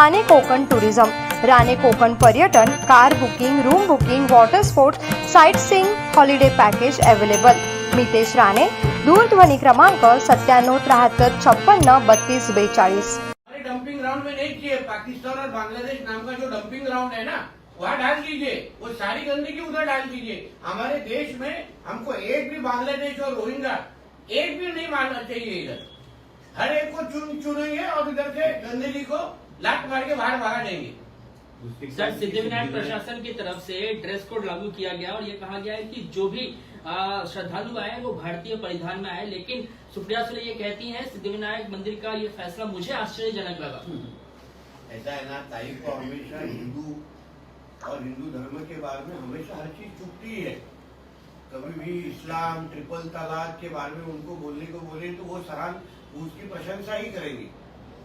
Rane Konkan tourism. Rane Konkan पर्यटन car booking room booking water sport sightseeing holiday package available. Mitesh Rane दूरध्वनी क्रमांक सत्त्याण्णव त्र्याहत्तर छप्पन्न बत्तीस बेचाळीस. डंपिंग ग्राउंड में नहीं चाहिए पाकिस्तान और बांग्लादेश नाम का जो डंपिंग ग्राउंड है ना वहाँ डाल दीजिए। वो सारी गंदगी उधर डाल दीजिए। हमारे देश में हमको एक भी बांग्लादेश और रोहिंगा एक भी नहीं मानना चाहिए इधर। हर एक को चुन चुनेंगे और इधर से गंदगी को लात मार के बाहर भगा देंगे सर सिद्धिविनायक प्रशासन की तरफ़ से ड्रेस कोड लागू किया गया और ये कहा गया है कि जो भी श्रद्धालु आए वो भारतीय परिधान में आए लेकिन सुप्रिया सुले ये कहती हैं सिद्धिविनायक मंदिर का ये फैसला मुझे आश्चर्यजनक लगा। ऐसा है ना ताई को हमेशा हिंदू और हिंदू धर्म के बारे में हमेशा हर चीज़ चुपती है। कभी भी इस्लाम ट्रिपल तलाक के बारे में उनको बोलने को बोले तो वो सराहन उसकी प्रशंसा ही करेंगे।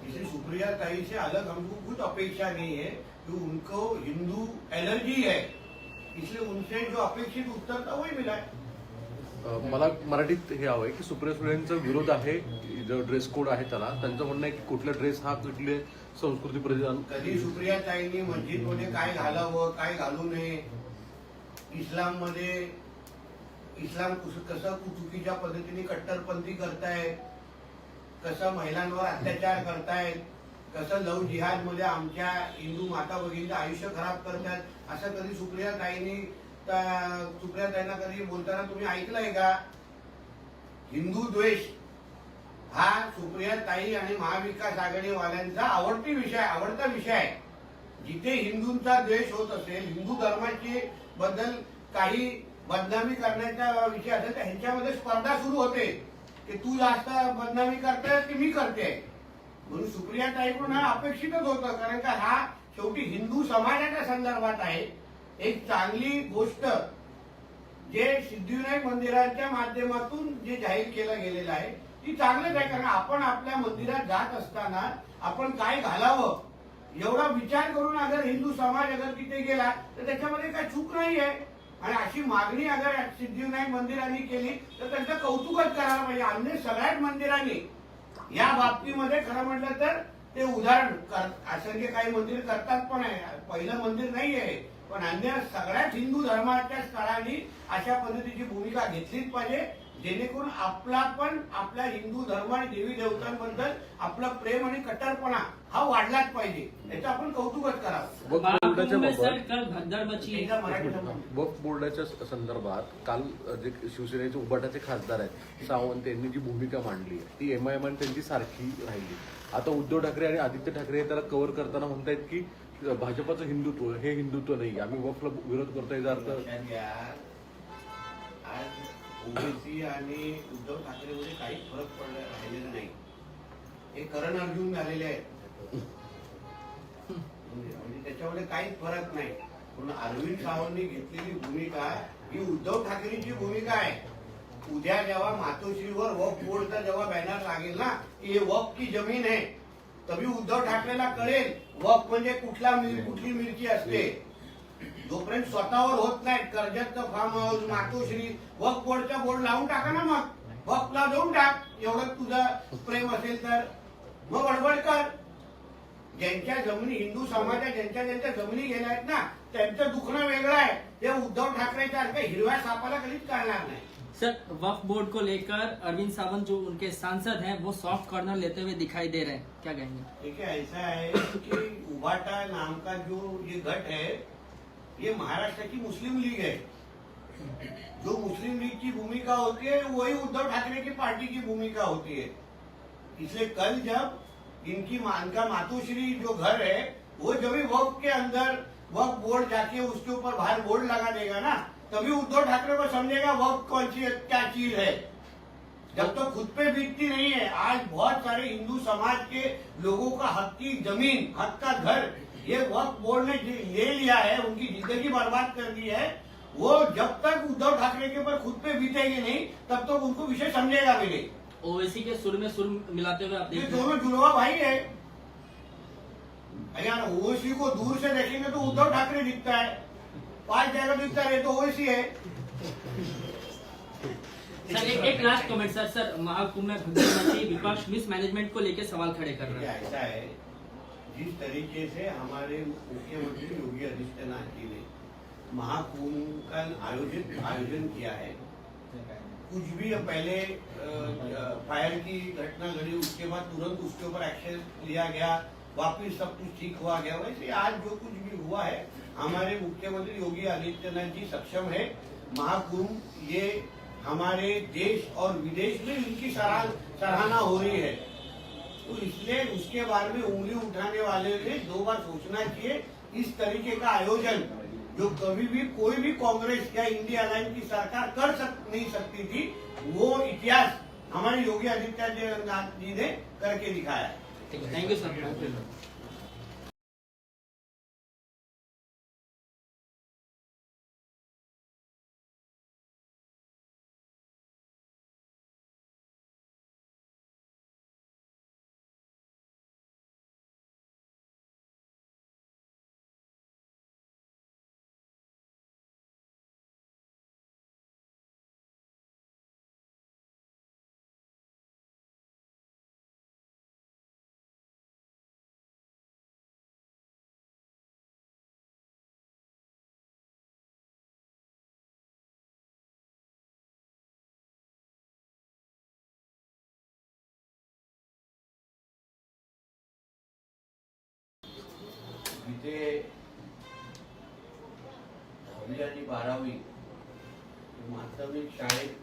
इसलिए सुप्रिया ताई से अलग हमको कुछ अपेक्षा नहीं है कि उनको हिंदू एलर्जी है। इसलिए उनसे जो अपेक्षित उत्तर था वही मिला। है मला मराठीत हे हवंय की सुप्रिया सुळेंचा विरोध आहे जो ड्रेस कोड आहे त्याला त्यांचं म्हणणं आहे की कुठला ड्रेस हा कुठले संस्कृती परिधान कधी सुप्रिया ताईंनी मस्जिदमध्ये काय घालावं काय घालू नये? इस्लाममध्ये इस्लाम कुस- कसं चुकीच्या पद्धतीने कट्टरपंथी करताय कसं महिलांवर अत्याचार करतायत कसं लव जिहादमध्ये आमच्या हिंदू माता भगिनीचं आयुष्य खराब करतात असं कधी सुप्रिया ताईंनी सुप्रिया ताईंना कधी बोलताना तुम्ही ऐकलंय का? हिंदू द्वेष हा सुप्रिया ताई आणि महाविकास आघाडीवाल्यांचा आवडती विषय आवडता विषय आहे. जिथे हिंदूंचा द्वेष होत असेल हिंदू धर्माचे बद्दल काही बदनामी करण्याचा विषय असेल तर ह्यांच्यामध्ये स्पर्धा सुरू होते. की तू जास्त बदनामी करते की मी करते म्हणून सुप्रिया ताईकडून हा अपेक्षितच होतं कारण का हा शेवटी हिंदू समाजाच्या संदर्भात आहे. एक चांगली गोष्ट जे सिद्धिविनायक मंदिराच्या माध्यमातून जे जाहीर केलं गेलेलं आहे ती चांगलंच आहे कारण आपण आपल्या मंदिरात जात असताना आपण काय घालावं? एवढा विचार करून अगर हिंदू समाज अगर तिथे गेला तर त्याच्यामध्ये काय चूक नाही आहे आणि अशी मागणी अगर सिद्धिविनायक मंदिरांनी केली तर त्यांचं कौतुकच करायला पाहिजे. अन्य सगळ्याच मंदिरांनी या बाबतीमध्ये खरं म्हटलं तर ते उदाहरण असंख्य काही मंदिर करतात पण आहे. पहिलं मंदिर नाही आहे पण अन्य सगळ्याच हिंदू धर्माच्या स्थळांनी अशा पद्धतीची भूमिका घेतलीच पाहिजे. जेणेकरून आपला पण आपल्या हिंदू धर्म आणि देवी देवतांबद्दल आपलं प्रेम आणि कट्टरपणा हा वाढलाच पाहिजे. याचं आपण कौतुकच करावं. वक्फ बोर्डाच्या एकदा मराठी. वक्फ बोर्डाच्या संदर्भात काल जे शिवसेनेचे उभाटाचे खासदार आहेत सावंत यांनी जी भूमिका मांडली ती एमआयएम आणि त्यांची सारखी राहिली. आता उद्धव ठाकरे आणि आदित्य ठाकरे हे त्याला कव्हर करताना म्हणतायत की भाजपाचं हिंदुत्व हे हिंदुत्व नाही आम्ही वक्फला विरोध करतोय याचा अर्थ लक्षात घ्या. आज ओबीसी आणि उद्धव ठाकरेमध्ये काहीच फरक पडला राहिलेला नाही. हे करण अर्जुन झालेले आहेत. म्हणजे, म्हणजे त्याच्यामध्ये काहीच फरक नाही. पण अरविंद सावंतनी घेतलेली भूमिका ही उद्धव ठाकरेंची भूमिका आहे. उद्या जेव्हा मातोश्रीवर वक बोर्डचा जेव्हा बॅनर लागेल ना की हे वक की जमीन आहे तभी उद्धव ठाकरेला कळेल वक म्हणजे कुठला कुठली मिरची असते. जोपर्यंत स्वतःवर होत नाही कर्जतचं फार्म हाऊस मातोश्री वक बोर्डचा बोर्ड लावून टाका ना मग. वकला देऊन टाक. एवढं तुझं प्रेम असेल तर. मग बडबड कर. ज्यांच्या जमिनी हिंदू समाजात ज्यांच्या ज्यांच्या जमिनी गेल्या आहेत ना त्यांचं दुखणं वेगळं आहे. ते उद्धव ठाकरे सारखं हिरव्या सापाला कधीच कळणार नाही. सर वक्फ बोर्ड को लेकर अरविंद सावंत जो उनके सांसद हैं वो सॉफ्ट कॉर्नर लेते हुए दिखाई दे रहे हैं। क्या कहेंगे? देखिए ऐसा है कि उबाटा नाम का जो ये गट है ये महाराष्ट्र की मुस्लिम लीग है। जो मुस्लिम लीग की भूमिका होती है, वही उद्धव ठाकरे की पार्टी की भूमिका होती है। इसलिए कल जब इनकी मा- इनका मातोश्री जो घर है, वो जब वक्त के अंदर वक्त बोर्ड जाके उसके ऊपर बाहर बोर्ड लगा देगा ना, तभी उद्धव ठाकरे को समझेगा वक्त कौन सी क्या चीज़ है। जब तो खुद पे बीतती नहीं है, आज बहुत सारे हिंदू समाज के लोगों का हक की ज़मीन, हक का घर ये वक्त बोर्ड ने ले लिया है उनकी ज़िंदगी बर्बाद कर दी है। वो जब तक उद्धव ठाकरे के ऊपर खुद पे बीतेगी नहीं तब तक तो उनको विषय समझेगा भी नहीं। ओवैसी के सुर में सुर मिलाते हुए आप ये देख रहे हैं। दोनों जुड़वा भाई है। यार ओवैसी को दूर से देखेंगे तो उद्धव ठाकरे दिखता है। पाँच जगह दिखता है तो ओवैसी है। सर एक, एक last comment sir sir Mahakumbh में विपक्ष मिसमैनेजमेंट को लेकर सवाल खड़े कर रहे हैं। ऐसा है? जिस तरीके से हमारे मुख्यमंत्री योगी आदित्यनाथ जी ने महाकुंभ का आयोजित, आयोजन किया है। कुछ भी पहले फायर की घटना घड़ी उसके बाद तुरंत उसके ऊपर एक्शन लिया गया, वापिस सब कुछ ठीक हुआ गया, वैसे आज जो कुछ भी हुआ है, हमारे मुख्यमंत्री योगी आदित्यनाथ जी सक्षम है। महाकुंभ, ये हमारे देश और विदेश में इनकी सराह सराहना हो रही है। तो इसलिए उसके बारे में उंगली उठाने वाले ने दो बार सोचना चाहिए इस तरीके का आयोजन जो कभी भी कोई भी कांग्रेस या इंडिया लाइन की सरकार कर सक नहीं सकती थी वो इतिहास हमारे योगी आदित्यनाथ जी ने करके दिखाया थैंक यू है थैंक यू सर इथे दहावी आणि बारावी माध्यमिक शाळेत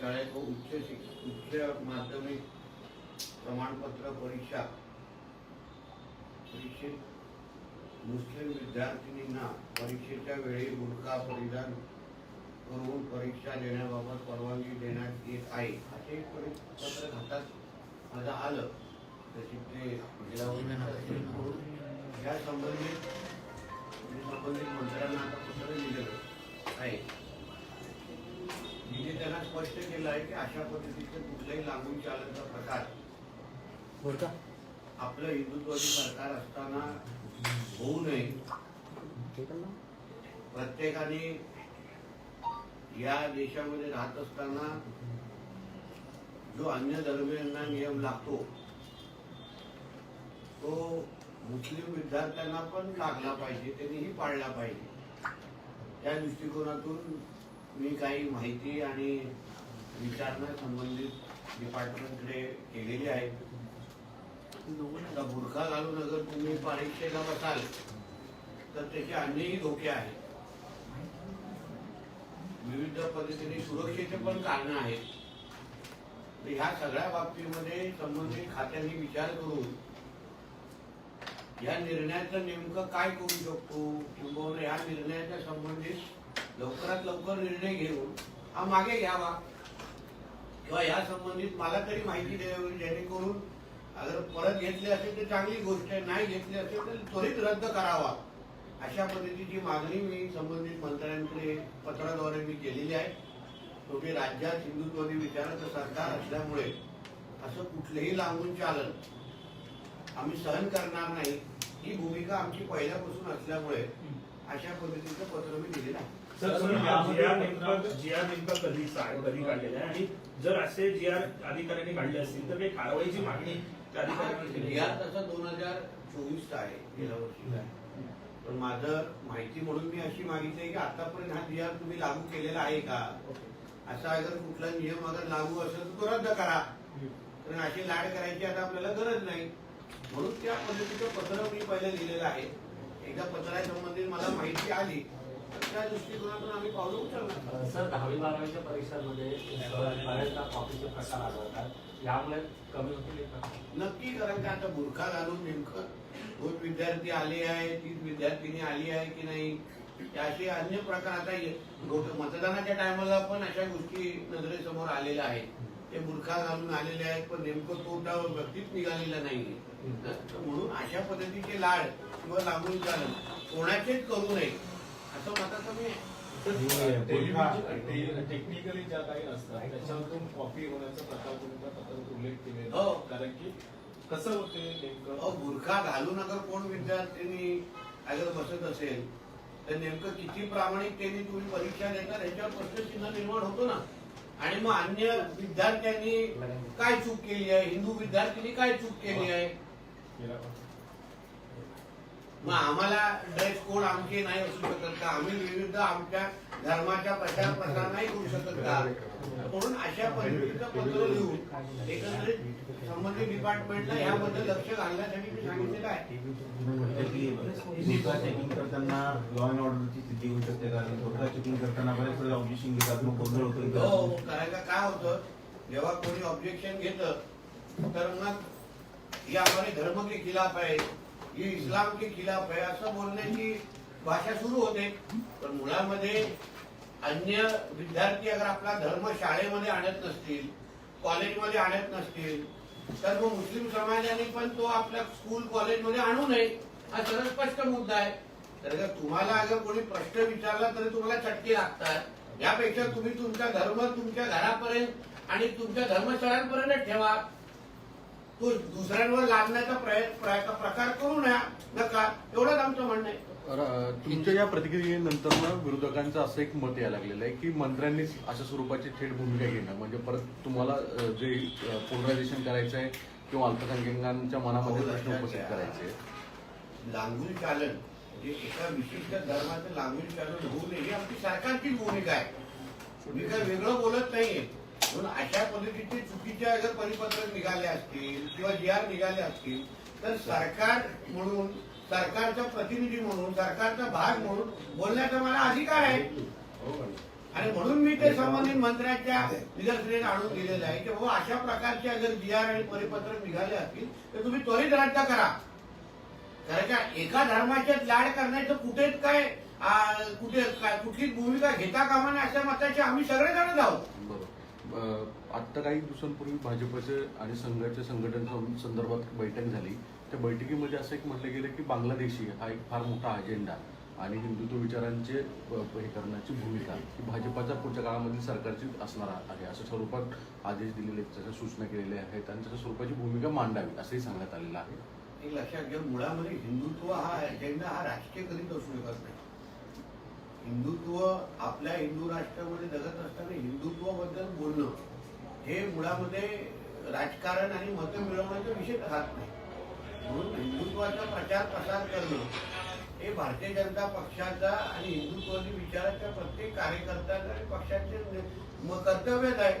शाळेत उच्च शिक उच्च माध्यमिक प्रमाणपत्र परीक्षा परीक्षेत मुस्लिम विद्यार्थिनींना परीक्षेच्या वेळी बुरखा परिधान करून परीक्षा देण्याबाबत परवानगी देण्यात येत आहे. असे एक पत्र हातात माझं आलं. तशी ते या संबंधित म्हणजे संबंधित मंत्र्यांना आता पत्र लिहिलेलं आहे. तिने त्यांना स्पष्ट केलं आहे की अशा पद्धतीचे कुठल्याही लागून चालण्याचा प्रकार आपलं हिंदुत्वाची सरकार असताना होऊ नये. प्रत्येकाने या देशामध्ये राहत असताना जो अन्य धर्मियांना नियम लागतो तो मुस्लिम विद्यार्थ्यांना पण लागला पाहिजे त्यांनीही पाळला पाहिजे. त्या दृष्टिकोनातून मी काही माहिती आणि विचारणा संबंधित डिपार्टमेंटकडे केलेली आहे. बुरखा घालून अगर तुम्ही परीक्षेला बसाल तर त्याचे अन्यही धोके आहेत. विविध पद्धतीने सुरक्षेचे पण कारण आहेत. ह्या सगळ्या बाबतीमध्ये संबंधित खात्यांनी विचार करून या निर्णयाचं नेमकं काय करू शकतो? किंबहुना या निर्णयाच्या संबंधित लवकरात लवकर निर्णय घेऊन हा मागे घ्यावा. किंवा या संबंधित मला तरी माहिती द्यावी जेणेकरून अगर परत घेतली असेल तर चांगली गोष्ट आहे नाही घेतली असेल तर त्वरित रद्द करावा. अशा पद्धतीची मागणी मी संबंधित मंत्र्यांकडे पत्राद्वारे मी केलेली आहे. शेवटी राज्यात हिंदुत्ववादी विचाराचं सरकार असल्यामुळे असं कुठलंही लांबून चालन आम्ही सहन करणार नाही. ही भूमिका आमची पहिल्यापासून असल्यामुळे अशा पद्धतीचं पत्र मी दिलेलं आहे. नेमकं- नेमकं जी आर नेमकं कधी सा- कधी काढलेलं आहे आणि जर असे जी आर अधिकाऱ्यांनी काढले असतील तर काही कारवाईची मागणी त्या अधिकाऱ्यांनी केली या तसा दोन हजार चोवीस आहे गेल्या वर्षीचा आहे पण माझं माहिती म्हणून मी अशी मागितली की आतापर्यंत हा जी आर तुम्ही लागू केलेला आहे का? असा अगर कुठला नियम अगर लागू असेल तर तो रद्द करा. कारण अशी लाड करायची आता आपल्याला गरज नाही. म्हणून त्या पद्धतीचं पत्र मी पहिलं लिहिलेलं आहे. एकदा पत्रासंबंधित मला माहिती आली तर त्या दृष्टिकोनातून आम्ही पावलं उचलणार. सर दहावी बारावीच्या परीक्षांमध्ये बऱ्याचदा कॉपीचे प्रकार आढळतात. यामुळे कमी होतील नक्की कारण का आता बुरखा घालून नेमकं दोन विद्यार्थी आले आहे तीन विद्यार्थिनी आली आहे की नाही? असे अन्य प्रकार आता मतदानाच्या टायमाला पण अशा गोष्टी नजरेसमोर आलेल्या आहेत. ते बुरखा घालून आलेले आहेत पण नेमकं तो त्या व्यक्तीच निघालेला नाहीये. तर म्हणून अशा पद्धतीचे लाड किंवा लागून चालन कोणाचेच करू नये असं मताचं मी आहे. टेक्निकली ज्या काही असतात त्याच्यातून कॉपी होण्याचा प्रकार तुम्ही त्या पत्रात उल्लेख केलेला हो. आहे. कारण की कसं होते नेमकं? अहो बुरखा घालून अगर कोण विद्यार्थ्यांनी अगर बसत असेल तर नेमकं किती प्रामाणिकतेने तुम्ही परीक्षा देता याच्यावर प्रश्नचिन्ह निर्माण होतो ना. आणि मग अन्य विद्यार्थ्यांनी काय चूक केली आहे? हिंदू विद्यार्थ्यांनी काय चूक केली आहे? मग आम्हाला ड्रेस कोड आमचे नाही असू शकत का? आम्ही विविध आमच्या धर्माच्या प्रचार प्रसार नाही करू शकत का? म्हणून अशा पद्धतीचं पत्र लिहून एकंदरीत संबंधित डिपार्टमेंटला याबद्दल लक्ष घालण्यासाठी मी सांगितलेलं आहे की निका चेकिंग करताना लॉ अँड ऑर्डरची स्थिती होऊ शकते कारण धोका चेकिंग करताना बरेच वेळेला ऑब्जेक्शन घेतात मग गोंधळ हो होतो करायचं काय होतं? जेव्हा कोणी ऑब्जेक्शन घेतं तर मग ये हमारे धर्म के खिलाफ है ये इस्लाम के खिलाफ आहे असं बोलण्याची भाषा सुरू होते. पण मुलांमध्ये अन्य विद्यार्थी अगर आपला धर्म शाळेमध्ये आणत नसतील कॉलेजमध्ये आणत नसतील तर मग मुस्लिम समाजाने पण तो आपल्या स्कूल कॉलेजमध्ये आणू नये. हा सरळ स्पष्ट मुद्दा आहे. तर जर तुम्हाला अगर कोणी प्रश्न विचारला तरी तुम्हाला चटके लागतात. यापेक्षा तुम्ही तुमचा धर्म तुमच्या घरापर्यंत आणि तुमच्या धर्मस्थळांपर्यंत ठेवा. तो दुसऱ्यांवर लादण्याचा प्रयत्न प्रय- प्रकार करू नया नका. एवढंच आमचं म्हणणं आहे. तुमच्या या प्रतिक्रियेनंतर ना विरोधकांचं असं एक मत यायला लागलेलं आहे की मंत्र्यांनीच अशा स्वरूपाची थेट भूमिका घेणं. म्हणजे परत तुम्हाला जे पोलरायझेशन करायचं आहे किंवा अल्पसंख्याकांच्या मनामध्ये प्रश्न उपस्थित करायचे. लांगुल चालन म्हणजे एका विशिष्ट धर्माचं लांगुल चालन होऊ नये ही आमची सरकारचीच भूमिका आहे. मी काही वेगळं बोलत नाहीये. म्हणून अशा पद्धतीचे चुकीचे जर परिपत्रक निघाले असतील किंवा जी आर निघाले असतील तर सरकार म्हणून सरकारचा प्रतिनिधी म्हणून सरकारचा भाग म्हणून बोलण्याचा मला अधिकार आहे. आणि म्हणून मी ते संबंधित मंत्र्यांच्या निदर्शनेत आणून दिलेलं आहे की बाबा अशा प्रकारचे अगर जी आर आणि परिपत्रक निघाले असतील तर तुम्ही त्वरित रद्द करा. कारण का एका धर्माच्या लाड करण्याचं कुठेच काय कुठे काय कुठलीच भूमिका घेता कामा नये अशा मताचे आम्ही सगळेजणच आहोत. आत्ता काही दिवसांपूर्वी भाजपचे आणि संघाच्या संघटन संदर्भात बैठक झाली. त्या बैठकीमध्ये असं एक म्हटलं गेलं की बांगलादेशी हा एक फार मोठा अजेंडा आणि हिंदुत्व विचारांचे हे करण्याची भूमिका ही भाजपाच्या पुढच्या काळामधील सरकारची असणार आहे. असं स्वरूपात आदेश दिलेले आहेत, तशा सूचना केलेल्या आहेत आणि तशा स्वरूपाची भूमिका मांडावी असंही सांगण्यात आलेलं आहे. लक्षात घ्या मुळामध्ये हिंदुत्व हा अजेंडा हा राजकीय कधीच असू शकत नाही. हिंदुत्व आपल्या हिंदू राष्ट्रामध्ये जगत असताना हिंदुत्वाबद्दल बोलणं हे मुळामध्ये राजकारण आणि मतं मिळवण्याचा विषय राहत नाही. म्हणून हिंदुत्वाचा प्रचार प्रसार करणं हे भारतीय जनता पक्षाचा आणि हिंदुत्वाची विचाराच्या प्रत्येक कार्यकर्त्याचा आणि पक्षाचे कर्तव्यच आहे.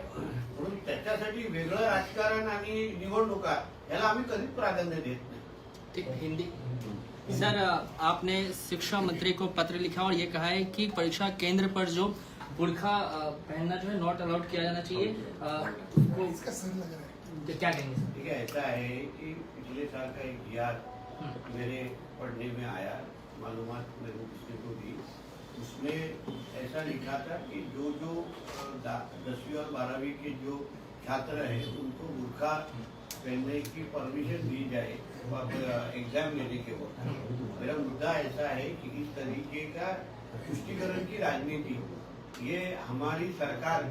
म्हणून त्याच्यासाठी वेगळं राजकारण आणि निवडणुका याला आम्ही कधीच प्राधान्य देत नाही. ठीक हिंदी सर आपने शिक्षा मंत्री को पत्र लिखा और ये कहा है कि परीक्षा केंद्र पर जो बुरखा पहनना जो है नॉट अलाउड किया जाना चाहिए। उसको- क्या कहेंगे ठीक है ऐसा है कि पिछले साल का एक जी हम्म। मेरे पढ़ने में आया मालूम मेरे को किसी को दी। उसमें ऐसा लिखा था कि जो जो दसवीं और बारहवीं के जो छात्र हैं उनको बुरखा पहनने की परमिशन दी जाए एग्ज़ाम लेने के वक्त। मेरा मुद्दा ऐसा है कि इस तरीके का पुष्टिकरण की राजनीति, ये हमारी सरकार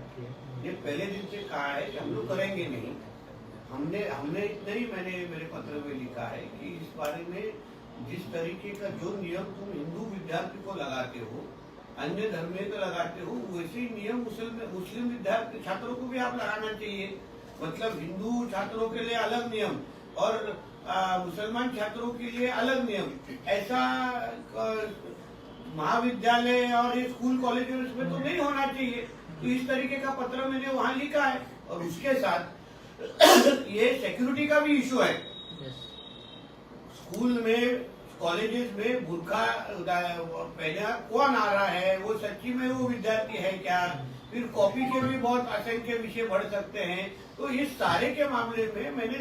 ने पहले दिन से कहा है कि हम लोग करेंगे नहीं। हमने हमने इतना ही मैंने, मेरे पत्र में लिखा है कि इस बारे में जिस तरीके का जो नियम तुम हिंदू विद्यार्थी को लगाते हो, अन्य धर्मीय को लगाते हो, वैसे ही नियम मुस्लिम मुस्लिम विद्यार्थी, छात्रों को भी आप लगाना चाहिए। मतलब हिंदू छात्रों के लिए अलग नियम और मुसलमान छात्रों के लिए अलग नियम। ऐसा महाविद्यालय और ये स्कूल कॉलेज में तो नहीं होना चाहिए। तो इस तरीके का पत्र मैंने वहाँ लिखा है और उसके साथ ये सिक्योरिटी का भी इशू है। स्कूल में कॉलेजेस में बुरखा पहना कौन आ रहा है? वो सच्ची में वो विद्यार्थी है क्या? फिर कॉपी के भी बहुत असंख्य विषय बढ़ सकते हैं। तो इस सारे के मामले में मैंने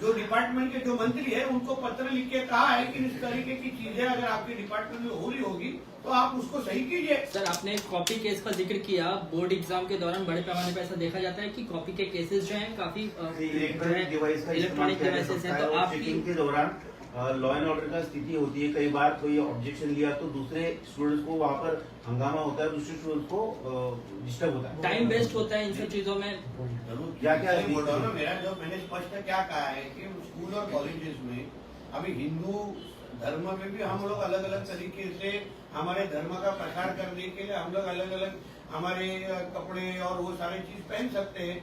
जो डिपार्टमेंट के जो मंत्री है उनको पत्र लिख के कहा है कि इस तरीके की चीज़ें अगर आपके डिपार्टमेंट में हो रही होगी तो आप उसको सही कीजिए। सर आपने कॉपी केस का ज़िक्र किया। बोर्ड एग्ज़ाम के दौरान बड़े पैमाने पर ऐसा देखा जाता है कि कॉपी के केसेस जो हैं काफ़ी इलेक्ट्रॉनिक डिवाइस का इलेक्ट्रॉनिक डिवाइसेस हैं तो चेकिंग के दौरान लॉ एंड ऑर्डर का स्थिति होती है कई बार कोई ऑब्जेक्शन लिया तो दूसरे स्टूडेंट्स को वहाँ पर हंगामा होता है दूसरे स्टूडेंट्स को डिस्टर्ब होता है। टाइम वेस्ट होता है इन सब चीज़ों में। क्या- क्या मैं बोल रहा हूँ मेरा जो मैंने स्पष्ट क्या कहा है कि स्कूल और कॉलेजेस में अभी हिंदू धर्म में भी हम लोग अलग अलग तरीके से हमारे धर्म का प्रचार करने के लिए हम लोग अलग अलग हमारे कपड़े और वो सारी चीज़ पहन सकते हैं।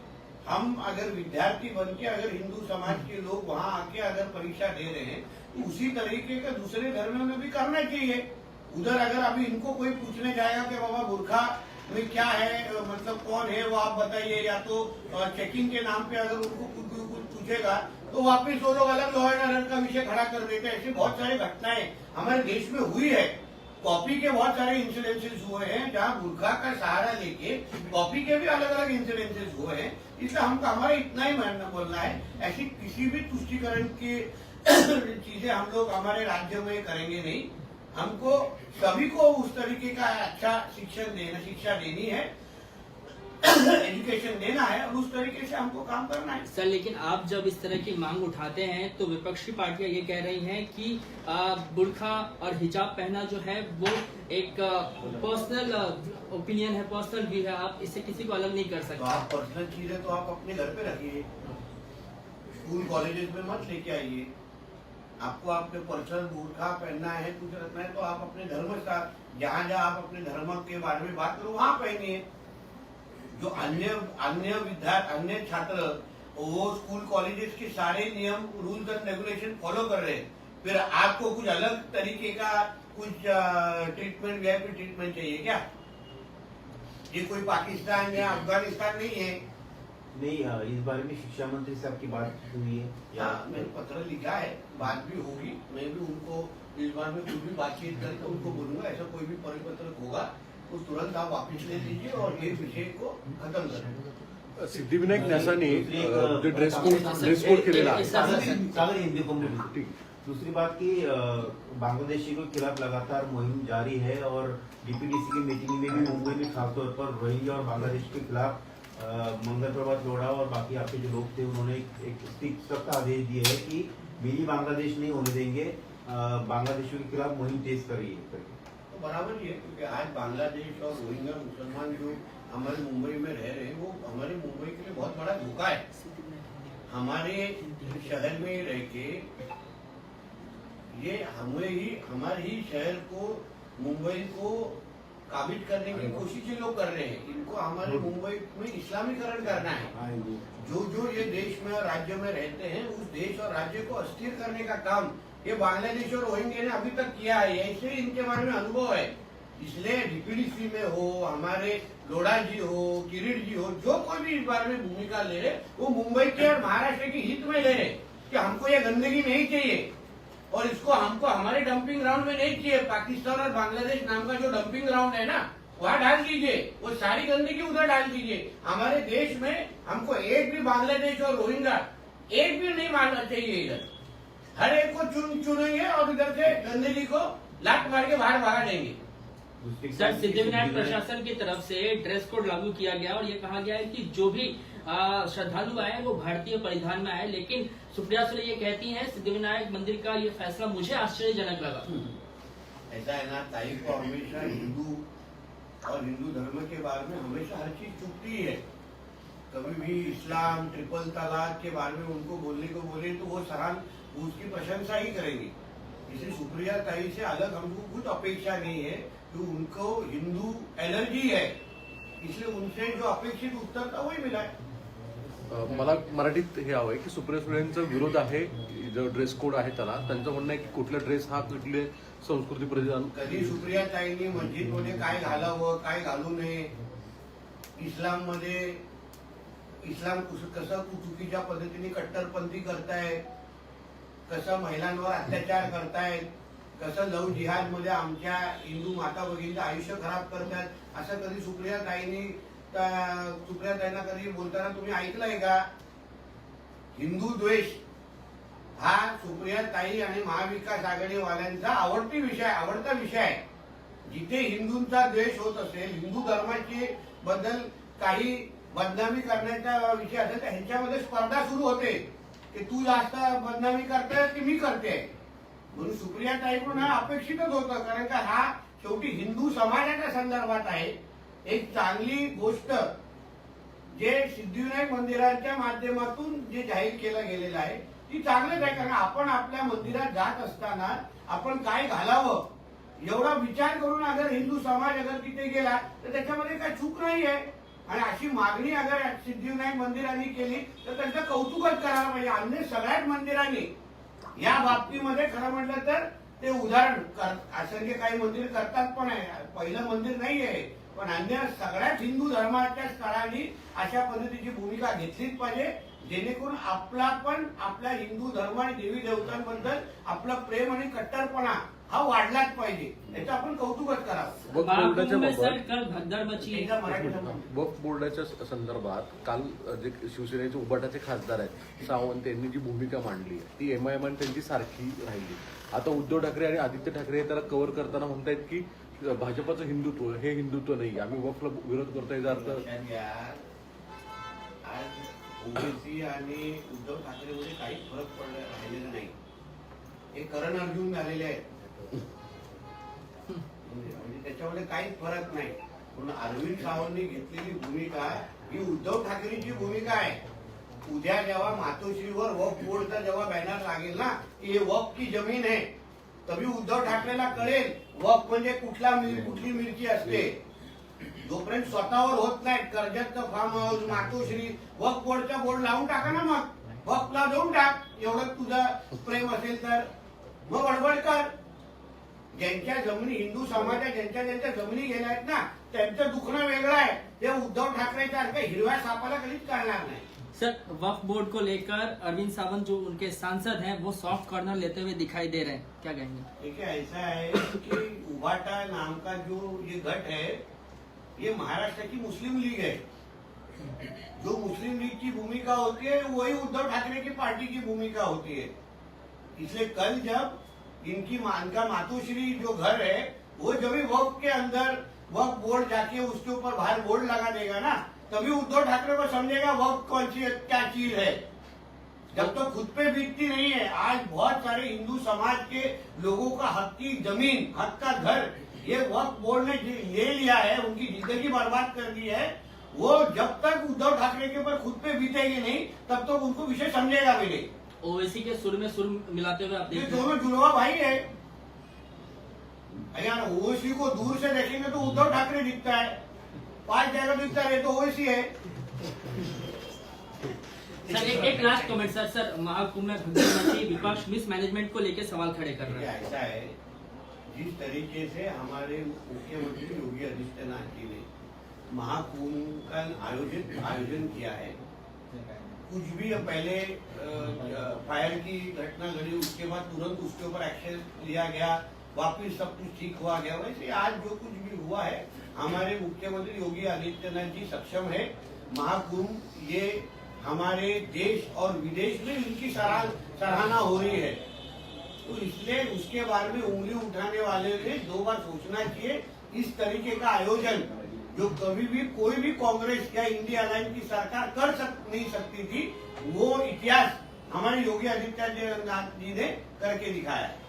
हम अगर विद्यार्थी बन के अगर हिंदू समाज के लोग वहाँ आके अगर परीक्षा दे रहे हैं उसी तरीके का दूसरे धर्म में भी करना चाहिए। उधर अगर अभी इनको कोई पूछने जाएगा कि बाबा बुरखा में क्या है मतलब कौन है, वो आप बताइए, या तो चेकिंग के नाम पे अगर उनको कुछ पूछेगा तो वापिस वो लोग अलग लॉ एंड ऑर्डर का विषय खड़ा कर देते हैं। ऐसी बहुत सारी घटनाएँ हमारे देश में हुई है। कॉपी के बहुत सारे इंसिडेंसेस हुए हैं, जहाँ बुरखा का सहारा लेके कॉपी के भी अलग अलग इंसिडेंसेस हुए हैं। इसलिए हमको, हमारा इतना ही मानना बोलना है, ऐसी किसी भी तुष्टिकरण की चीज़ें हम लोग हमारे राज्य में करेंगे नहीं। हमको सभी को उस तरीके का अच्छा शिक्षण देना शिक्षा देनी है। एजुकेशन देना है और उस तरीके से हमको काम करना है। सर लेकिन आप जब इस तरह की मांग उठाते हैं तो विपक्षी पार्टियाँ ये कह रही हैं कि बुरखा और हिजाब पहना जो है वो एक पर्सनल ओपिनियन है पर्सनल व्यू है। आप इससे किसी को अलग नहीं कर तो सकते आप पर्सनल चीज़ें तो आप अपने घर पे रखिए। स्कूल कॉलेजेस में मत लेके आइए। आपको आपके पर्सनल बूढ़ा पहनना है, कुछ रखना है तो आप अपने धर्म का, जहाँ जहाँ आप अपने धर्म के बारे में बात करो, वहाँ पहनिए। जो अन्य अन्य विद्यार्थी अन्य छात्र वो स्कूल कॉलेजेस के सारे नियम रूल्स एंड रेगुलेशन फॉलो कर रहे हैं। फिर आपको कुछ अलग तरीके का कुछ ट्रीटमेंट वीआईपी ट्रीटमेंट चाहिए क्या? ये कोई पाकिस्तान या अफ़गानिस्तान नहीं है। नहीं अ, इस बारे में शिक्षा मंत्री से आपकी बात हुई है। या मैंने पत्र लिखा है बात भी होगी। मैं भी उनको इस बार में कोई भी बातचीत करके उनको बोलूँगा ऐसा कोई भी परिपत्र होगा तो तुरंत आप वापस ले लीजिए और ये विषय को खत्म करें सिद्धिविनायक न्यासाने दुसरी एक, ड्रेस कोड ड्रेस कोड केलेला आहे सागर सागर हिंदी को दूसरी बात की बांग्लादेशी के खिलाफ लगातार मुहिम जारी है और डीपीडीसी की मीटिंग में भी मुंबई में खासतौर पर रोहिंग्या और बांग्लादेश के खिलाफ मंगल प्रभात लोढ़ा और बाकी आपके जो लोग थे उन्होंने एक, सख्त आदेश दिए है कि मिनी बांग्लादेश नहीं होने देंगे। बांग्लादेशियों के खिलाफ मुहिम तेज करिए। तो बराबर ही है क्योंकि आज बांग्लादेश और रोहिंग्या मुसलमान जो हमारे मुंबई में रह रहे हैं वो हमारे मुंबई के लिए बहुत बड़ा धोखा है। हमारे शहर में रह के ये हमें ही हमारे ही शहर को मुंबई को काबिज करने की कोशिश ये लोग कर रहे हैं। इनको हमारे मुंबई में इस्लामीकरण करना है। जो जो ये देश में और राज्य में रहते हैं उस देश और राज्य को अस्थिर करने का काम ये बांग्लादेश और रोहिंग्या ने अभी तक किया है। ऐसे इनके बारे में अनुभव है। इसलिए डीपीडीसी में हो हमारे लोढ़ा जी हो किरीट जी हो जो कोई भी इस बारे में भूमिका ले रहे वो मुंबई के और महाराष्ट्र के हित में ले रहे कि हमको ये गंदगी नहीं चाहिए। और इसको हमको हमारे डंपिंग ग्राउंड में नहीं चाहिए पाकिस्तान और बांग्लादेश नाम का जो डंपिंग ग्राउंड है ना वहाँ डाल दीजिए। वो सारी गंदगी उधर डाल दीजिए। हमारे देश में हमको एक भी बांग्लादेश और रोहिंग्या एक भी नहीं मानना चाहिए इधर। हर एक को चुन चुनेंगे और इधर से गंदगी को लात मार के बाहर भगा देंगे। सर सिद्धिविनायक प्रशासन की तरफ़ से ड्रेस कोड लागू किया गया और ये कहा गया है कि जो भी श्रद्धालु आए, वो भारतीय परिधान में आए, लेकिन सुप्रिया सुले ये कहती हैं, सिद्धिविनायक मंदिर का ये फैसला मुझे आश्चर्यजनक लगा। ऐसा है ना, ताई को हमेशा हिंदू और हिंदू धर्म के बारे में हमेशा हर चीज़ चुपती है। कभी भी इस्लाम, ट्रिपल तलाक के बारे में उनको बोलने को बोले तो वो सराहन उसकी प्रशंसा ही करेंगे। इसलिए सुप्रिया ताई से अलग हमको कुछ अपेक्षा नहीं है कि उनको हिंदू एलर्जी है। इसलिए उनसे जो अपेक्षित उत्तर था वही मिला है। मला मराठीत हे हवंय की सुप्रिया सुळेंचा विरोध आहे जो ड्रेस कोड आहे त्याला त्यांचं म्हणणं आहे की कुठला ड्रेस हा कुठले संस्कृती परिधान कधी सुप्रिया ताईंनी मस्जिदमध्ये काय घालावं काय घालू नये? इस्लाममध्ये इस्लाम कसं चुकीच्या पद्धतीने कट्टरपंथी करताय? कसं महिलांवर अत्याचार करतायत कसं लव जिहादमध्ये आमच्या हिंदू माता भगिनीचं आयुष्य खराब करतायत? असं कधी सुप्रिया ताईंनी सुप्रिया ताईंना कधी बोलताना तुम्ही ऐकलंय का? हिंदू द्वेष. हा सुप्रिया ताई आणि महाविकास आघाडीवाल्यांचा आवडती विषय आवडता विषय. आहे जिथे हिंदूंचा द्वेष होत असेल हिंदू धर्माची बद्दल काही बदनामी करण्याचा विषय असेल तर ह्यांच्यामध्ये स्पर्धा सुरू होते. की तू जास्त बदनामी करते की मी करते म्हणून सुप्रिया ताईकडून हा अपेक्षितच होतं कारण का हा शेवटी हिंदू समाजाच्या संदर्भात आहे. एक चांगली गोष्ट जे सिद्धिविनायक मंदिराच्या माध्यमातून जे जाहीर केलं गेलेलं आहे ती चांगलंच आहे कारण आपण आपल्या मंदिरात जात असताना आपण काय घालावं? एवढा विचार करून अगर हिंदू समाज अगर तिथे गेला तर त्याच्यामध्ये काय चूक नाही आहे? आणि अशी मागणी अगर सिद्धिविनायक मंदिरांनी केली तर त्यांचं कौतुकच करायला पाहिजे. अन्य सगळ्याच मंदिरांनी या बाबतीमध्ये खरं म्हटलं तर ते उदाहरण कर- असंख्य काही मंदिर करतात पण आहे. पहिलं मंदिर नाही आहे पण अन्य सगळ्याच हिंदू धर्माच्या स्थळांनी अशा पद्धतीची भूमिका घेतलीच पाहिजे जेणेकरून आपला पण आपल्या हिंदू धर्म आणि देवी देवतांबद्दल आपलं प्रेम आणि कट्टरपणा हा वाढलाच पाहिजे. याचं आपण कौतुकच करावं. वक्फ बोर्डाच्या संदर्भात काल जे शिवसेनेचे उबाटाचे खासदार आहेत सावंत यांनी जी भूमिका मांडली ती एमआयएम त्यांची सारखी राहिली. आता उद्धव ठाकरे आणि आदित्य ठाकरे त्याला कव्हर करताना म्हणतायत की भाजपचं भाजपाचं हिंदुत्व हे हिंदुत्व नाही. आम्ही वक्फला विरोध करतोय याचा अर्थ आज ओबीसी आणि उद्धव ठाकरेमध्ये काहीच फरक पडला राहिलेला नाही. हे करण अर्जुन झालेले आहेत. म्हणजे त्याच्यामध्ये काहीच फरक नाही. पण अरविंद सावंतनी घेतलेली भूमिका ही उद्धव ठाकरेची भूमिका आहे. उद्या जेव्हा मातोश्रीवर वक बोर्डचा जेव्हा बॅनर लागेल ना की हे वक की जमीन आहे तभी उद्धव ठाकरेला कळेल वक म्हणजे कुठला कुठली मिरची असते. जोपर्यंत स्वतःवर होत नाही कर्जतचं फार्म हाऊस मातोश्री वक बोर्डचा बोर्ड लावून टाका ना मग. वकला देऊन टाक. एवढं तुझं प्रेम असेल तर. मग बडबड कर. ज्यांच्या जमिनी हिंदू समाजात ज्यांच्या ज्यांच्या जमिनी गेल्या आहेत ना त्यांचं दुखणं वेगळं आहे. ते उद्धव ठाकरेच्या सारख्या हिरव्या सापाला कधीच करणार नाही. सर, वक्फ बोर्ड को लेकर अरविंद सावंत जो उनके सांसद हैं, वो सॉफ्ट कॉर्नर लेते हुए दिखाई दे रहे हैं। क्या कहेंगे? देखिए, ऐसा है कि उबाटा नाम का जो ये गट है, ये महाराष्ट्र की मुस्लिम लीग है। जो मुस्लिम लीग की भूमिका होती है, वही उद्धव ठाकरे की पार्टी की भूमिका होती है। इसलिए कल जब इनकी मान का मातोश्री जो घर है, वो जब वक्त के अंदर वक्त बोर्ड जाके उसके ऊपर बाहर बोर्ड लगा देगा ना तभी उद्धव ठाकरे को समझेगा वक्त कौन सी क्या चीज़ है। जब तो खुद पे बीतती नहीं है। आज बहुत सारे हिंदू समाज के लोगों का हक की ज़मीन हक का घर ये वक्त बोर्ड ने ले लिया है उनकी ज़िंदगी बर्बाद कर दी है। वो जब तक उद्धव ठाकरे के ऊपर खुद पे बीतेगी नहीं तब तक तो उनको विषय समझेगा भी नहीं। ओवैसी के सुर में सुर मिलाते हुए आप दोनों जुड़वा भाई है। यार ओवैसी को दूर से देखेंगे तो उद्धव ठाकरे दिखता है। पाँच ये तो है। सर एक, एक last comment sir sir Mahakumbh में भगदड़ विपक्ष मिस मैनेजमेंट को लेकर सवाल खड़े कर रहे हैं। ऐसा है जिस तरीके से हमारे मुख्यमंत्री योगी आदित्यनाथ जी ने महाकुंभ का आयोजित आयोजन किया है कुछ भी पहले फायर की घटना घटी उसके बाद तुरंत उसके ऊपर एक्शन लिया गया वापिस सब कुछ ठीक हुआ गया। वैसे आज जो कुछ भी हुआ है हमारे मुख्यमंत्री योगी आदित्यनाथ जी सक्षम है। महाकुंभ ये हमारे देश और विदेश में इनकी सराह सराहना हो रही है। तो इसलिए उसके बारे में उंगली उठाने वाले ने दो बार सोचना चाहिए इस तरीके का आयोजन जो कभी भी कोई भी कांग्रेस या इंडिया लाइन की सरकार कर सक, नहीं सकती थी वो इतिहास हमारे योगी आदित्यनाथ जी ने करके दिखाया है।